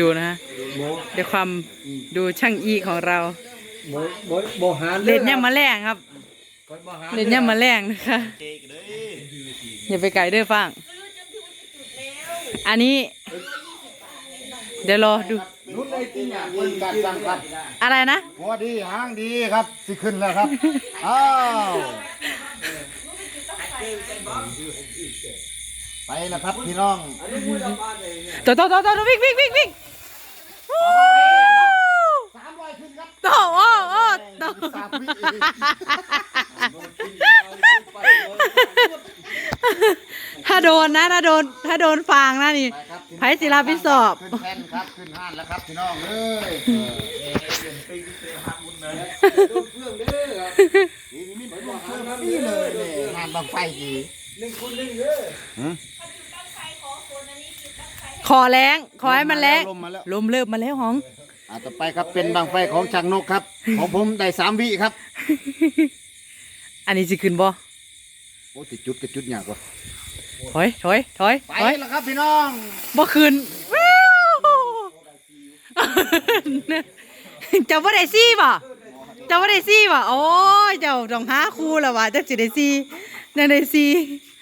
ดูนะฮะโมด้วยความดูช่างอีของเราโมโมโมหาเล่นย่ำมาแรงครับคนบ่หารเล่นย่ำมาแรงนะคะอย่าไปไกลเด้อฟังอันนี้ เดี๋ยวรอดูรุ่นในที่เนี่ยคนการสั่งครับอะไรนะหัวดีหางดีครับสิขึ้นแล้วครับอ้าว ไปนะครับพี่น้องตัวตัวตัวตัววิ่งวิ่งวิ่งวิ่งวู้สามร้อยขึ้นครับโตโอ้โอ้โตสามวิถ้าโดนนะถ้าโดนถ้าโดนฟางนะนี่ไปครับไผศิลาพิศอบขึ้นแท่นครับขึ้นห้านแล้วครับพี่น้องเอ้ยนี่เลยเนี่ยงานบังไฟดี ขอแรงขอให้มันแรงลมมาแล้ว ลมเริ่มมาแล้วหอง อ่าต่อไปครับเป็นบังไฟของช่างนกครับ ของผมได้สามวิครับอันนี้สิขึ้นบ่โอ้ติดจุดกับจุดยากว่ะถอยถอยถอยไปถอยแล้วครับพี่น้องบ่ขึ้นวิวเจ้าบ่ได้ซี่บ่เจ้าบ่ได้ซี่บ่โอ้ยเจ้าต้องหาครูแล้วว่ะจักสิได้ซี่นั่นได้ซี่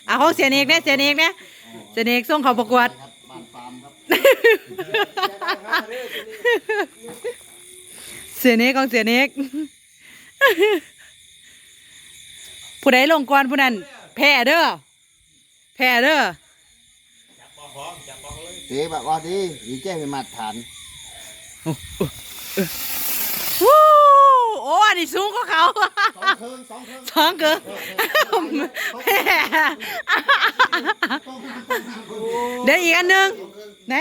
อะของเสียเอกเนี่ยเสียเอกเนี่ยเสียเอกส่งเขาประกวด เสียเอกของเสียเอกผู้ใดลงก่อนผู้นั้นแพ้เด้อแพ้เด้อเตะแบบว่าดีดีแจ้งเป็นมาตรฐานวู้โอ้อันนี้สูงกว่าเขา สองเคิงสองเคิงสองเกินแพ้เดี๋ยวอีกอันหนึ่งไหน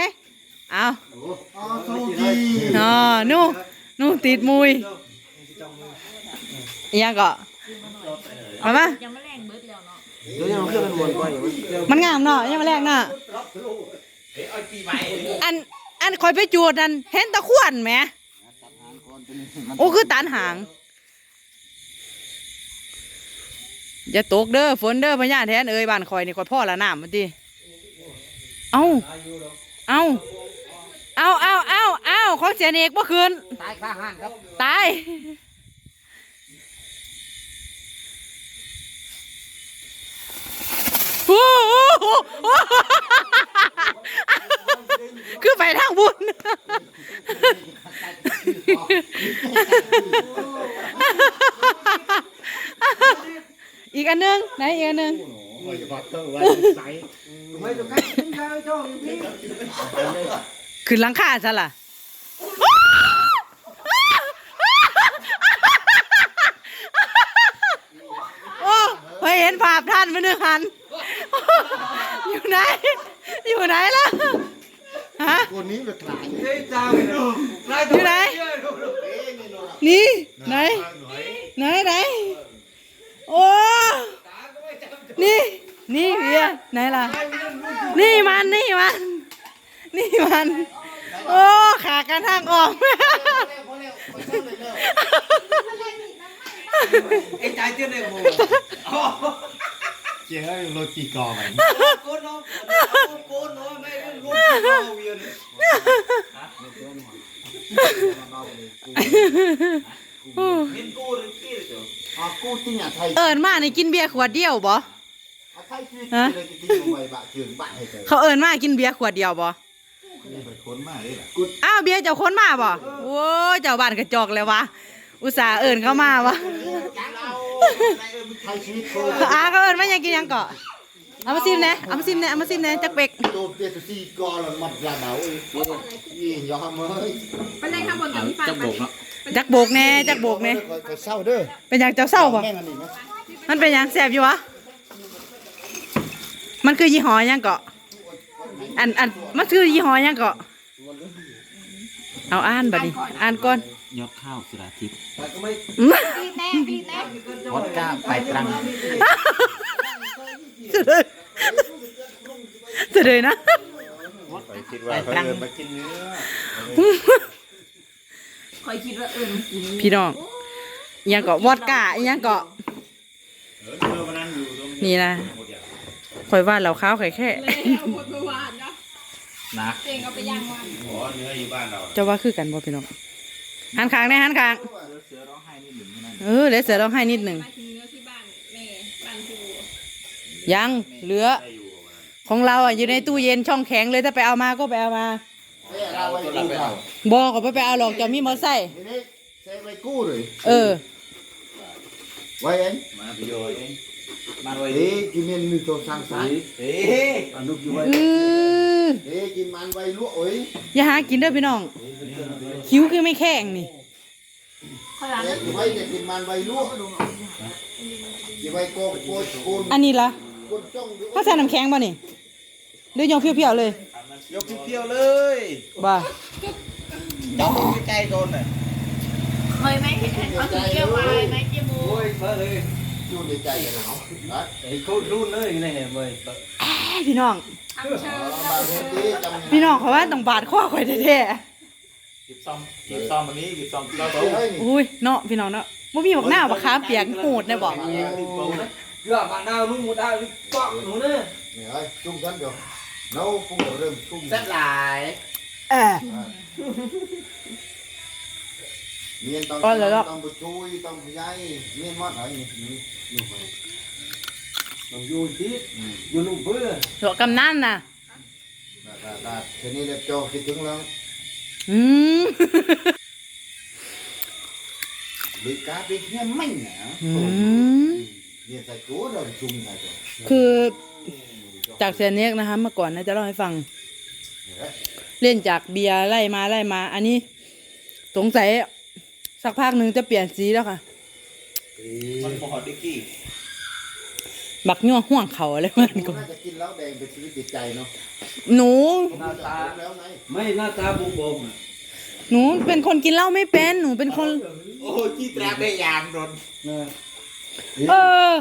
เอาอ๋อสู้ดีอ๋อนู่นนู่นติดมุยอีกอยังก็มามาเดี๋ยวยังเพื่อนมันวนไปอยู่มันงามเนาะยังมาแรกเนาะอันอันคอยไปจูดนั่นเห็นตะขวนไหมโอ้คือตานหาง อย่าตกเด้อฝนเด้อพญาแทนเอ้ยบ้านคอยนี่คอยพ่อละน้ำมันดิเอาเอาเอาเอาเอาเอาของเสียเอกเมื่อคืนตายข้าห้านครับตายโอ้โหคือไปทางบุญ อันหนึงไหนอีกอันหนึงขึ้นหลังคาซะล่ะโอ้ไปเห็นภาพท่านไปหนึ่งหัน อยู่ไหน อยู่ไหนล่ะฮะ คนนี้เป็นหลายอยู่ไหน นี่ ไหน ไหนไหน โอ้ นี่ นี่เบียร์ ไหนล่ะ นี่มันนี่มัน นี่มัน โอ้ขากันทางออก ไอ้ใจเตี้ยในโมเจ้าโรจิกอไปโกนน้องโกนน้องไม่รู้เราเวียนเห็นกูหรือกี้เดี๋ยวอากูติ้งอะไทยเอิญมาในกินเบียร์ขวดเดียวบ่ ไทยชีวิตเลยกินลงไปบะเกินบะให้เจอเขาเอิญมากินเบียร์ขวดเดียวบ่เป็นคนมากเลยล่ะอ้าวเบียร์เจ้าคนมาบ่โอ้ยเจ้าบ้านกระจอกเลยวะอุตส่าห์เอิญเข้ามาวะไทยชีวิตโคอ้าเขาเอิญมาอยากกินหยังเกาะเอามาซิมแหน่เอามาซิมแหน่เอามาซิมแหน่จักเป็กโตเตียตุซีกอลมัดลาเบาเอ้ยยี่ยอมเอ้ยไปเลยข้างบนกับพี่ฟังไปจักโบกแหน่จักโบกแหน่ก็เศร้าเด้อเป็นหยังเจ้าเศร้าบ่แม่งอันนี้นะมันเป็นหยังแสบอยู่วะ มันคือยี่ห้อหยังเกาะอันอันมันคือยี่ห้อหยังเกาะเอาอ่านบัดนี้ อ่านก่อน ยอดข้าวสุราทิพย์ปีแน่ปีแน่วอดก้าไปตรังเสดยเสดยนะ ไปตรังคอยคิดว่าเออมันกินพี่น้องอิหยังเกาะวอดก้าอิหยังเกาะนี่นะ คอยว่าเราข้าวไข่แค่แล้วหมดเมื่อวานนะนะเองเอาไปย่างวันอ๋อเนื้ออยู่บ้านเราเจะว่าคือกันบ่พี่น้องหันข้างแน่หันข้างเสือร้องไห้นี่หนึ่งนั่นเออเดี๋ยวเสือร้องไห้นิดหนึ่งมาถึงเนื้อที่บ้านแม่บ้านครูยังเหลือ ของเราอะอยู่ในตู้เย็นช่องแข็งเลยถ้าไปเอามาก็ไปเอามาเซ่เราไว้กู้เขาบอกก็ไปไปเอาหรอกจะมีมอไซค์ทีนี้เซ่ไว้กู้เลยเออไว้เองมาพี่โยเอง มาไว้เอ๊ะกินเมนมีตัวสร้างสรรค์เอ๊ะอนุกิไว้เออเอ๊ะกินมันไว้ลวกโอ้ยอย่าหากินเด้อพี่น้องคิ้วคือไม่แข็งนี่ข้าวหลามเอ๊ะไว้จะกินมันไว้ลวกอย่าไว้โกงโกนโกนอันนี้ล่ะโกนจ้องอยู่ถ้าใส่น้ำแข็งบ่นี่หรือยองเพียวๆเลยยกเที่ยวเลยบ่าจับใกล้ๆโดนน่ะเคยไหมเห็นเขาถือเกี๊ยววายไหมเกี๊ยวหมูโอ้ยเฟ้อเลย อยู่ในใจกันเอานะไอ้เขารุ่นเลยนี่เห็นไหมแอ้พี่น้องทำเชิญมาเฮ็ดดีจำพี่น้องเขาว่าต้องบาดข้อข่อยแท้กิบซอมกิบซอมวันนี้กิบซอมเราเฮ้ยเฮ้ยๆนี่อุ้ยเนาะพี่น้องเนาะบ่มีบักหน้าวบักขามเปียกโหดได้บ่เกือบมาดาวลุงหมดดาวปอกหนูเนี่ยนี่เอ้ยจุ่มกันเดี๋ยวเนาพุ่งเดี๋ยวเริ่มจุ่มแซ่บหลายเออ เมียนต้องอ๋อแล้วต้องไปช่วยต้องไปย้ายเมียนมาไหนนี่นี่นี่ไปต้องอยู่ที่อยู่ลุงเพื่อหลวกำนันน่ะได้ได้ได้ทีนี้เรียบโจคิดถึงแล้วอืมลิกาไปเฮียไม่หนาอืมเนี่ยใส่ตัวเราจุ่มใส่ตัวคือจากเซนเน็กนะคะเมื่อก่อนนะจะเล่าให้ฟัง เล่นจากเบียร์ไล่มาไล่มา อันนี้ สงสัย สักพักหนึ่งจะเปลี่ยนสีแล้วค่ะ มันพอดิกกี้บักยั่วห่วงเขาอะไรมันก็น่าจะกินแล้วแดงเป็นชีวิตจิตใจเนาะหนู หน้าตา แล้วไงไม่หน้าตาบุบมหนูเป็นคนกินเหล้าไม่เป็น หนูเป็นคน โอ้จีตราได้ยามโดนเออ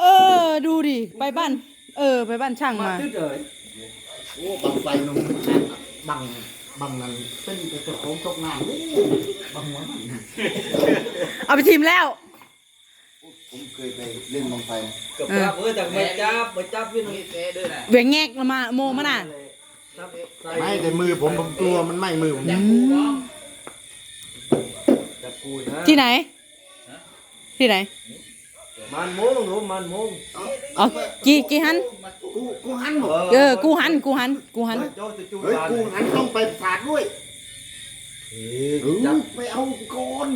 เออ ดูดิ ไปบ้าน เออ ไปบ้านช่างมาตึ๊ดเลยโอ้บังไฟนมบัง บังนั้นเป็นแต่เจ้าของตกน้ำนี่บังหัวมันเอาไปชิมแล้ว ผมเคยไปเล่นบังไฟกับจับเออจากมาจับมาจับพี่น้องเต้ด้วยนะเวียงแงกมาโมมาน่ะไม่แต่มือผมผมกลัวมันไหม้มือผมอืมจับกูนะที่ไหน ที่ไหนมันโมงหนูมันโมงเอากี่กี่หัน กูกูหันหมดเออ กูหัน กูหัน กูหันโจ้จะจูเฮ้ยกูหันต้องไปฝาดด้วยเฮ้เออไปเอาก่อน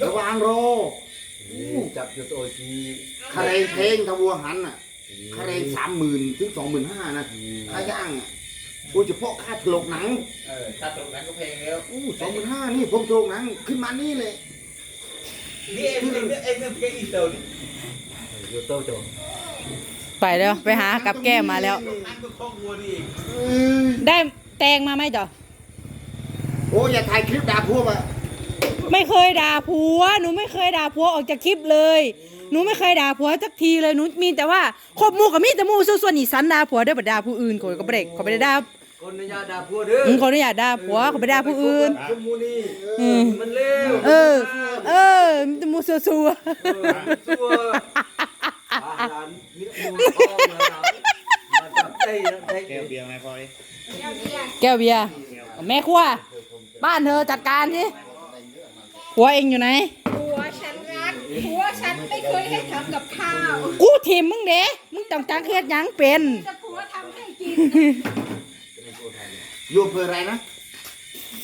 ระวางรอจับอยู่ตัวจีคาเรเพลงทวัวหันอะคาเรสามหมื่นถึงสองหมื่นห้านะค่าย่างอะโอ้เฉพาะค่าถลกหนังเออถ้าตรงนั้นก็เพลงแล้วอู้สองหมื่นห้านี่ผมถลกหนังขึ้นมานี่เลยนี่เอ็มเอ็มเอ็มเอ็มเพลงอีโต้ดิอยู่โต้โจ้ ไปแล้วไปหากับแก้มมาแล้วนั่นก็คล้องวัวดีอีกเอ้ยได้แตงมาไหมจ๊อโอ้อย่าถ่ายคลิปด่าพวกอะไม่เคยด่าผัว หนูไม่เคยด่าผัวออกจากคลิปเลย หนูไม่เคยด่าผัวสักทีเลย หนูมีแต่ว่าคบหมูกับมีแต่หมูส่วนๆนี่สันด่าผัวเด้อบ่ด่าผู้อื่นเขาก็บ่ได้เขาบ่ได้ด่าคนในญาติด่าพัวเด้ออืมเขาไม่อยากด่าผัวเขาบ่ได้ด่าผู้อื่น ชมมูนี่อืม มันเร็วเออ เออมีแต่หมูซัว เออซัว อาหารมีมูทองนะมาจับได้ได้แก้วเบียร์ไหมพอยๆแก้วเบียร์แม่ครัวบ้านเธอจัดการสิผัวเองอยู่ไหนผัวฉันรักผัวฉันไม่เคยให้ทำกับข้าวกูทีมมึงเด้มึงจังจังเฮ็ดหยังเป็นแต่ผัวทำให้กินอยู่อำเพื่ออะไรนะ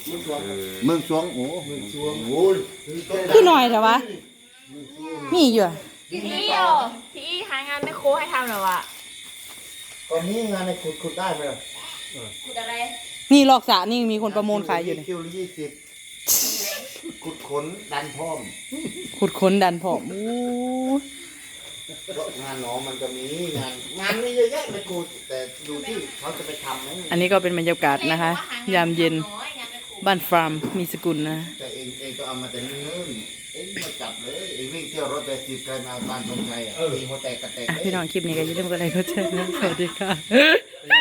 เมืองสวงเมืองสวงโอ้เมืองสวงโอ้ยคือหน่อยแต่ว่ามีอยู่อะพี่อ๋อพี่หางานไม่โค้ให้ทำหรอวะตอนนี้งานในขุดขุดได้ไหมล่ะขุดอะไรนี่ลอกสระนี่มีคนประมูลขายอยู่นี่คิวละยี่สิบขุดขนดันพร้อม ขุดค้นดันผอมอู้เพราะงานหนอมันจะมีงานงานมีเยอะแยะไม่ขุดแต่ดูที่เขาจะไปทำไหมอันนี้ก็เป็นบรรยากาศนะคะ ยามเย็นบ้านฟาร์มมีสกุลนะแต่เองเองก็เอามาแต่เนิ่นๆเองไม่จับเลยเองวิ่งเที่ยวรถแต่สิบใครมาบ้านตรงไทยอะเองหัวแตกกระแตกอะพี่น้องคลิปนี้ก็อย่าลืมกดไลค์กดแชร์นะสวัสดีค่ะไอ้